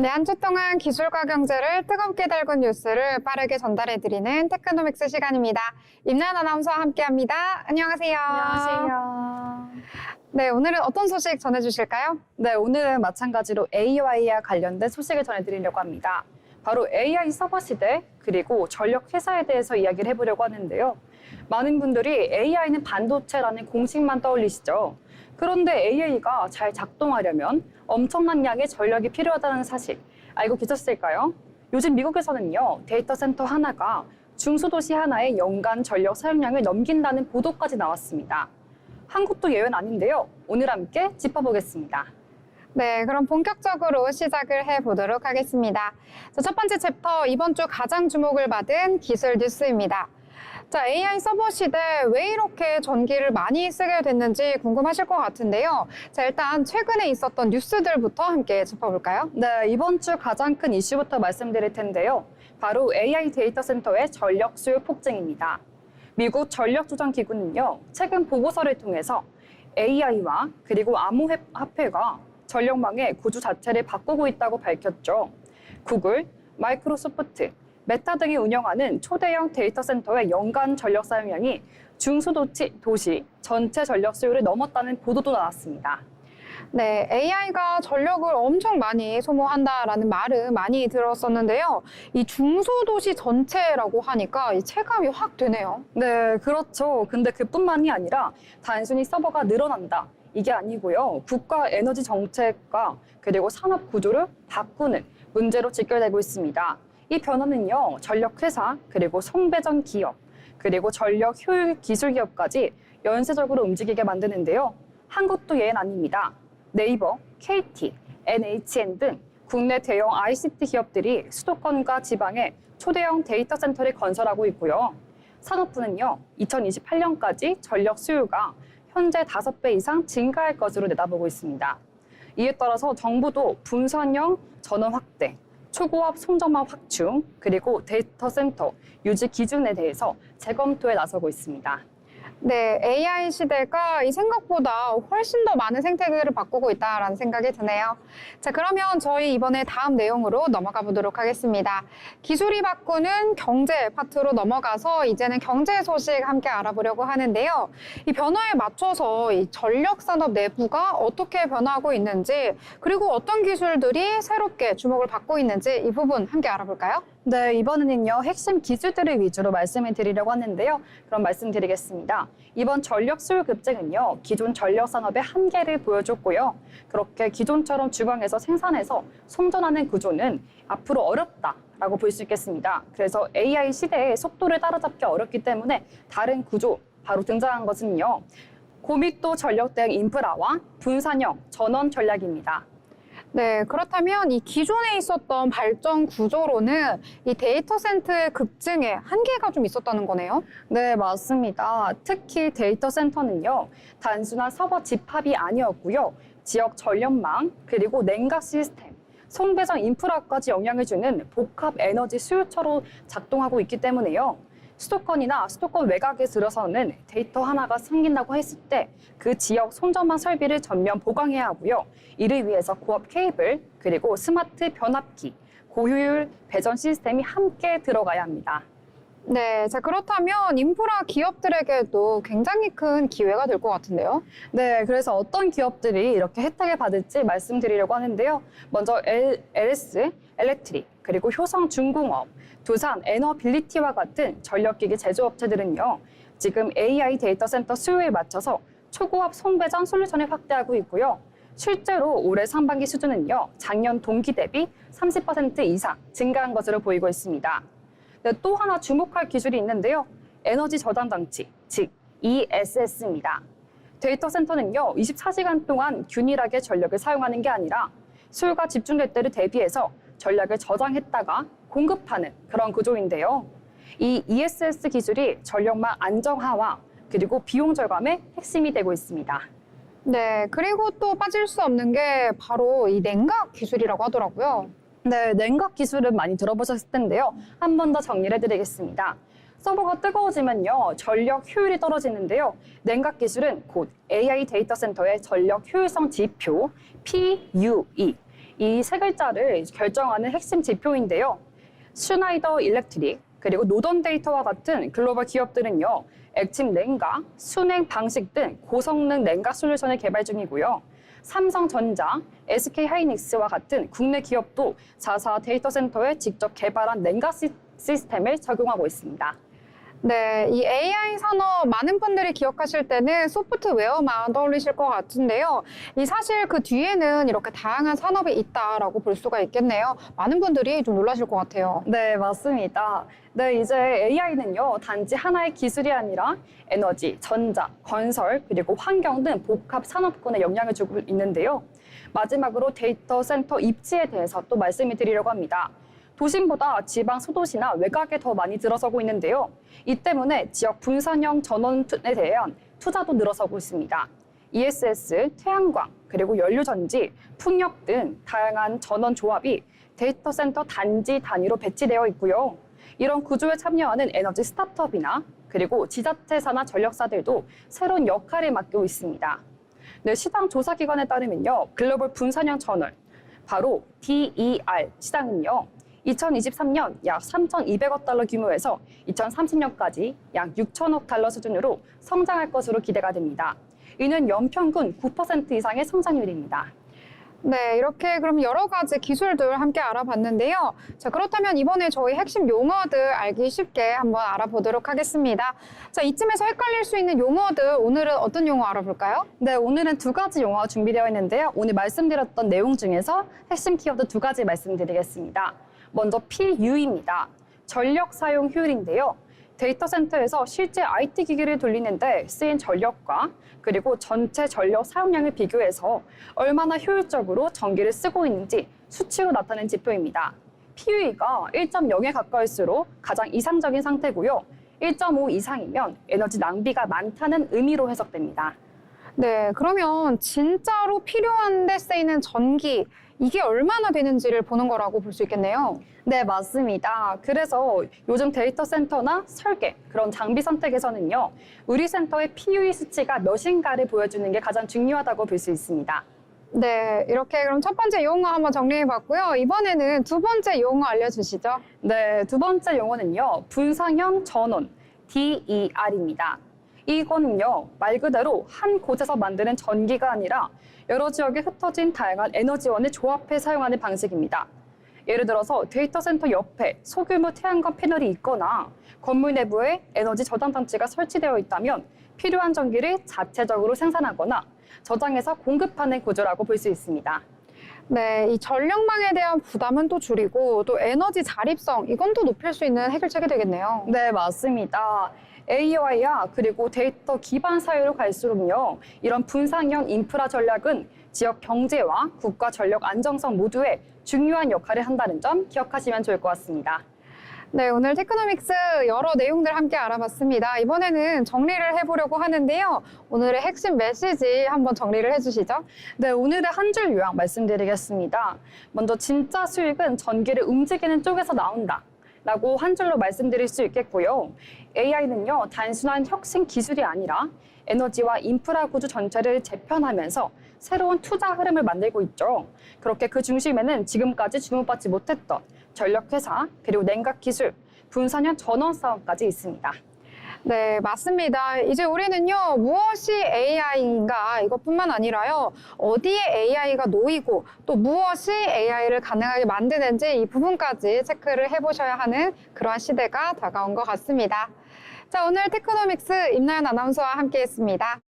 네, 한 주 동안 기술과 경제를 뜨겁게 달군 뉴스를 빠르게 전달해드리는 테크노믹스 시간입니다. 임나연 아나운서와 함께합니다. 안녕하세요. 안녕하세요. 네, 오늘은 어떤 소식 전해주실까요? 네, 오늘은 마찬가지로 AI와 관련된 소식을 전해드리려고 합니다. 바로 AI 서버 시대 그리고 전력 회사에 대해서 이야기를 해보려고 하는데요. 많은 분들이 AI는 반도체라는 공식만 떠올리시죠. 그런데 AI가 잘 작동하려면 엄청난 양의 전력이 필요하다는 사실 알고 계셨을까요? 요즘 미국에서는요 데이터 센터 하나가 중소도시 하나의 연간 전력 사용량을 넘긴다는 보도까지 나왔습니다. 한국도 예외는 아닌데요. 오늘 함께 짚어보겠습니다. 네, 그럼 본격적으로 시작을 해보도록 하겠습니다. 자, 첫 번째 챕터, 이번 주 가장 주목을 받은 기술 뉴스입니다. 자, AI 서버 시대 왜 이렇게 전기를 많이 쓰게 됐는지 궁금하실 것 같은데요. 자, 일단 최근에 있었던 뉴스들부터 함께 짚어볼까요? 네, 이번 주 가장 큰 이슈부터 말씀드릴 텐데요. 바로 AI 데이터 센터의 전력 수요 폭증입니다. 미국 전력 조정 기구는요, 최근 보고서를 통해서 AI와 그리고 암호화폐가 전력망의 구조 자체를 바꾸고 있다고 밝혔죠. 구글, 마이크로소프트, 메타 등이 운영하는 초대형 데이터 센터의 연간 전력 사용량이 중소도시 도시 전체 전력 수요를 넘었다는 보도도 나왔습니다. 네, AI가 전력을 엄청 많이 소모한다라는 말은 많이 들었었는데요. 이 중소도시 전체라고 하니까 이 체감이 확 되네요. 네, 그렇죠. 근데 그뿐만이 아니라 단순히 서버가 늘어난다. 이게 아니고요. 국가 에너지 정책과 그리고 산업 구조를 바꾸는 문제로 직결되고 있습니다. 이 변화는요, 전력 회사, 그리고 송배전 기업, 그리고 전력 효율 기술 기업까지 연쇄적으로 움직이게 만드는데요. 한국도 예는 아닙니다. 네이버, KT, NHN 등 국내 대형 ICT 기업들이 수도권과 지방에 초대형 데이터 센터를 건설하고 있고요. 산업부는요, 2028년까지 전력 수요가 현재 5배 이상 증가할 것으로 내다보고 있습니다. 이에 따라서 정부도 분산형 전원 확대, 초고압 송전망 확충, 그리고 데이터 센터 유지 기준에 대해서 재검토에 나서고 있습니다. 네, AI 시대가 이 생각보다 훨씬 더 많은 생태계를 바꾸고 있다라는 생각이 드네요. 자, 그러면 저희 이번에 다음 내용으로 넘어가 보도록 하겠습니다. 기술이 바꾸는 경제 파트로 넘어가서 이제는 경제 소식 함께 알아보려고 하는데요. 이 변화에 맞춰서 이 전력 산업 내부가 어떻게 변화하고 있는지 그리고 어떤 기술들이 새롭게 주목을 받고 있는지 이 부분 함께 알아볼까요? 네, 이번에는요, 핵심 기술들을 위주로 말씀을 드리려고 하는데요. 그럼 말씀드리겠습니다. 이번 전력 수요 급증은요, 기존 전력 산업의 한계를 보여줬고요. 그렇게 기존처럼 주방에서 생산해서 송전하는 구조는 앞으로 어렵다 라고 볼 수 있겠습니다. 그래서 AI 시대의 속도를 따라잡기 어렵기 때문에 다른 구조, 바로 등장한 것은요, 고密도 전력 대응 인프라와 분산형 전원 전략입니다. 네, 그렇다면 이 기존에 있었던 발전 구조로는 이 데이터 센터의 급증에 한계가 좀 있었다는 거네요. 네, 맞습니다. 특히 데이터 센터는요, 단순한 서버 집합이 아니었고요. 지역 전력망, 그리고 냉각 시스템, 송배전 인프라까지 영향을 주는 복합 에너지 수요처로 작동하고 있기 때문에요. 수도권이나 수도권 외곽에 들어서는 데이터 하나가 생긴다고 했을 때 그 지역 송전망 설비를 전면 보강해야 하고요. 이를 위해서 고압 케이블, 그리고 스마트 변압기, 고효율 배전 시스템이 함께 들어가야 합니다. 네, 자 그렇다면 인프라 기업들에게도 굉장히 큰 기회가 될 것 같은데요. 네, 그래서 어떤 기업들이 이렇게 혜택을 받을지 말씀드리려고 하는데요. 먼저 LS, 엘렉트릭, 그리고 효성중공업, 두산 에너빌리티와 같은 전력기기 제조업체들은요. 지금 AI 데이터 센터 수요에 맞춰서 초고압 송배전 솔루션을 확대하고 있고요. 실제로 올해 상반기 수준은요. 작년 동기 대비 30% 이상 증가한 것으로 보이고 있습니다. 네, 또 하나 주목할 기술이 있는데요. 에너지 저장 장치, 즉 ESS입니다. 데이터 센터는요, 24시간 동안 균일하게 전력을 사용하는 게 아니라 수요가 집중될 때를 대비해서 전력을 저장했다가 공급하는 그런 구조인데요. 이 ESS 기술이 전력망 안정화와 그리고 비용 절감의 핵심이 되고 있습니다. 네, 그리고 또 빠질 수 없는 게 바로 이 냉각 기술이라고 하더라고요. 네, 냉각 기술은 많이 들어보셨을 텐데요. 한 번 더 정리를 해드리겠습니다. 서버가 뜨거워지면요, 전력 효율이 떨어지는데요. 냉각 기술은 곧 AI 데이터 센터의 전력 효율성 지표 PUE, 이 세 글자를 결정하는 핵심 지표인데요. 슈나이더 일렉트릭 그리고 노던 데이터와 같은 글로벌 기업들은요. 액침 냉각, 순행 방식 등 고성능 냉각 솔루션을 개발 중이고요. 삼성전자, SK 하이닉스와 같은 국내 기업도 자사 데이터 센터에 직접 개발한 냉각 시- 시스템을 적용하고 있습니다. 네, 이 AI 산업 많은 분들이 기억하실 때는 소프트웨어만 떠올리실 것 같은데요. 이 사실 그 뒤에는 이렇게 다양한 산업이 있다라고 볼 수가 있겠네요. 많은 분들이 좀 놀라실 것 같아요. 네, 맞습니다. 네, 이제 AI는요, 단지 하나의 기술이 아니라 에너지, 전자, 건설, 그리고 환경 등 복합 산업군에 영향을 주고 있는데요. 마지막으로 데이터 센터 입지에 대해서 또 말씀을 드리려고 합니다. 도심보다 지방 소도시나 외곽에 더 많이 들어서고 있는데요. 이 때문에 지역 분산형 전원에 대한 투자도 늘어서고 있습니다. ESS, 태양광, 그리고 연료전지, 풍력 등 다양한 전원 조합이 데이터 센터 단지 단위로 배치되어 있고요. 이런 구조에 참여하는 에너지 스타트업이나 그리고 지자체사나 전력사들도 새로운 역할을 맡고 있습니다. 네, 시장 조사 기관에 따르면요. 글로벌 분산형 전원, 바로 DER 시장은요. 2023년 약 3,200억 달러 규모에서 2030년까지 약 6천억 달러 수준으로 성장할 것으로 기대가 됩니다. 이는 연평균 9% 이상의 성장률입니다. 네, 이렇게 그럼 여러 가지 기술들 함께 알아봤는데요. 자, 그렇다면 이번에 저희 핵심 용어들 알기 쉽게 한번 알아보도록 하겠습니다. 자, 이쯤에서 헷갈릴 수 있는 용어들 오늘은 어떤 용어 알아볼까요? 네, 오늘은 두 가지 용어가 준비되어 있는데요. 오늘 말씀드렸던 내용 중에서 핵심 키워드 두 가지 말씀드리겠습니다. 먼저 PU입니다. 전력 사용 효율인데요. 데이터 센터에서 실제 IT 기기를 돌리는데 쓰인 전력과 그리고 전체 전력 사용량을 비교해서 얼마나 효율적으로 전기를 쓰고 있는지 수치로 나타낸 지표입니다. PUE가 1.0에 가까울수록 가장 이상적인 상태고요. 1.5 이상이면 에너지 낭비가 많다는 의미로 해석됩니다. 네, 그러면 진짜로 필요한데 쓰이는 전기, 이게 얼마나 되는지를 보는 거라고 볼 수 있겠네요. 네, 맞습니다. 그래서 요즘 데이터 센터나 설계, 그런 장비 선택에서는요, 우리 센터의 PUE 수치가 몇인가를 보여주는 게 가장 중요하다고 볼 수 있습니다. 네, 이렇게 그럼 첫 번째 용어 한번 정리해 봤고요. 이번에는 두 번째 용어 알려주시죠. 네, 두 번째 용어는요, 분산형 전원, DER입니다. 이거는요, 말 그대로 한 곳에서 만드는 전기가 아니라 여러 지역에 흩어진 다양한 에너지원을 조합해 사용하는 방식입니다. 예를 들어서 데이터 센터 옆에 소규모 태양광 패널이 있거나 건물 내부에 에너지 저장 장치가 설치되어 있다면 필요한 전기를 자체적으로 생산하거나 저장해서 공급하는 구조라고 볼 수 있습니다. 네, 이 전력망에 대한 부담은 또 줄이고 또 에너지 자립성 이건 또 높일 수 있는 해결책이 되겠네요. 네, 맞습니다. AI와 그리고 데이터 기반 사회로 갈수록요, 이런 분산형 인프라 전략은 지역 경제와 국가 전력 안정성 모두에 중요한 역할을 한다는 점 기억하시면 좋을 것 같습니다. 네, 오늘 테크노믹스 여러 내용들 함께 알아봤습니다. 이번에는 정리를 해보려고 하는데요. 오늘의 핵심 메시지 한번 정리를 해주시죠. 네, 오늘의 한 줄 요약 말씀드리겠습니다. 먼저 진짜 수익은 전기를 움직이는 쪽에서 나온다. 라고 한 줄로 말씀드릴 수 있겠고요. AI는요, 단순한 혁신 기술이 아니라 에너지와 인프라 구조 전체를 재편하면서 새로운 투자 흐름을 만들고 있죠. 그렇게 그 중심에는 지금까지 주목받지 못했던 전력회사, 그리고 냉각 기술, 분산형 전원 사업까지 있습니다. 네, 맞습니다. 이제 우리는요, 무엇이 AI인가 이것뿐만 아니라요, 어디에 AI가 놓이고 또 무엇이 AI를 가능하게 만드는지 이 부분까지 체크를 해보셔야 하는 그러한 시대가 다가온 것 같습니다. 자, 오늘 테크노믹스 임나연 아나운서와 함께 했습니다.